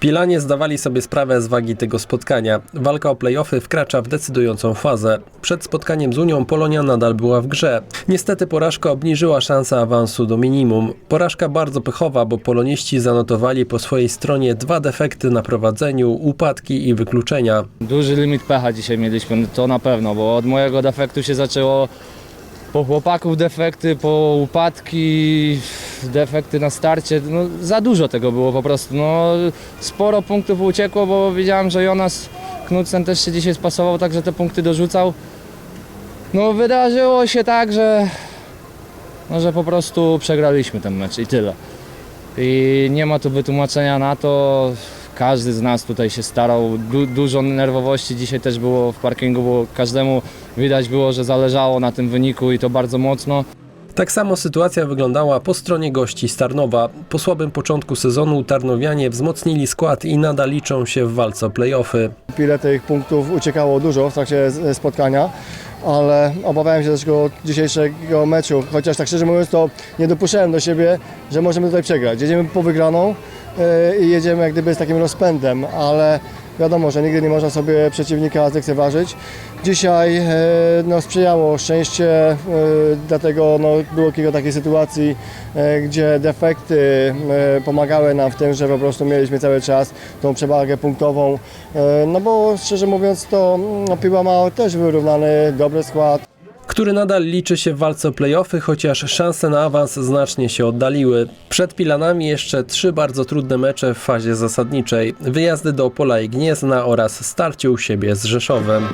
Pilanie zdawali sobie sprawę z wagi tego spotkania. Walka o play-offy wkracza w decydującą fazę. Przed spotkaniem z Unią Polonia nadal była w grze. Niestety porażka obniżyła szanse awansu do minimum. Porażka bardzo pechowa, bo poloniści zanotowali po swojej stronie dwa defekty na prowadzeniu, upadki i wykluczenia. Duży limit pecha dzisiaj mieliśmy, to na pewno, bo od mojego defektu się zaczęło po chłopaków defekty, po upadki, defekty na starcie, no za dużo tego było po prostu, no sporo punktów uciekło, bo wiedziałem, że Jonas Knudsen też się dzisiaj spasował, także te punkty dorzucał. No wydarzyło się tak, że, no, że po prostu przegraliśmy ten mecz i tyle. I nie ma tu wytłumaczenia na to. Każdy z nas tutaj się starał. Du dużo nerwowości dzisiaj też było w parkingu, bo każdemu widać było, że zależało na tym wyniku i to bardzo mocno. Tak samo sytuacja wyglądała po stronie gości z Tarnowa. Po słabym początku sezonu Tarnowianie wzmocnili skład i nadal liczą się w walce o play-offy. Ile tych punktów uciekało dużo w trakcie spotkania, ale obawiałem się tego dzisiejszego meczu, chociaż tak szczerze mówiąc to nie dopuszczałem do siebie, że możemy tutaj przegrać. Jedziemy po wygraną yy, i jedziemy jak gdyby z takim rozpędem, ale wiadomo, że nigdy nie można sobie przeciwnika zlekceważyć. Dzisiaj yy, no, sprzyjało szczęście, yy, dlatego no, było kilka takich sytuacji, yy, gdzie defekty pomagały nam w tym, że po prostu mieliśmy cały czas tą przewagę punktową. E, No bo szczerze mówiąc to no, Piła ma też wyrównany dobry skład. Który nadal liczy się w walce o play-offy, chociaż szanse na awans znacznie się oddaliły. Przed Pilanami jeszcze trzy bardzo trudne mecze w fazie zasadniczej. Wyjazdy do Opola i Gniezna oraz starcie u siebie z Rzeszowem.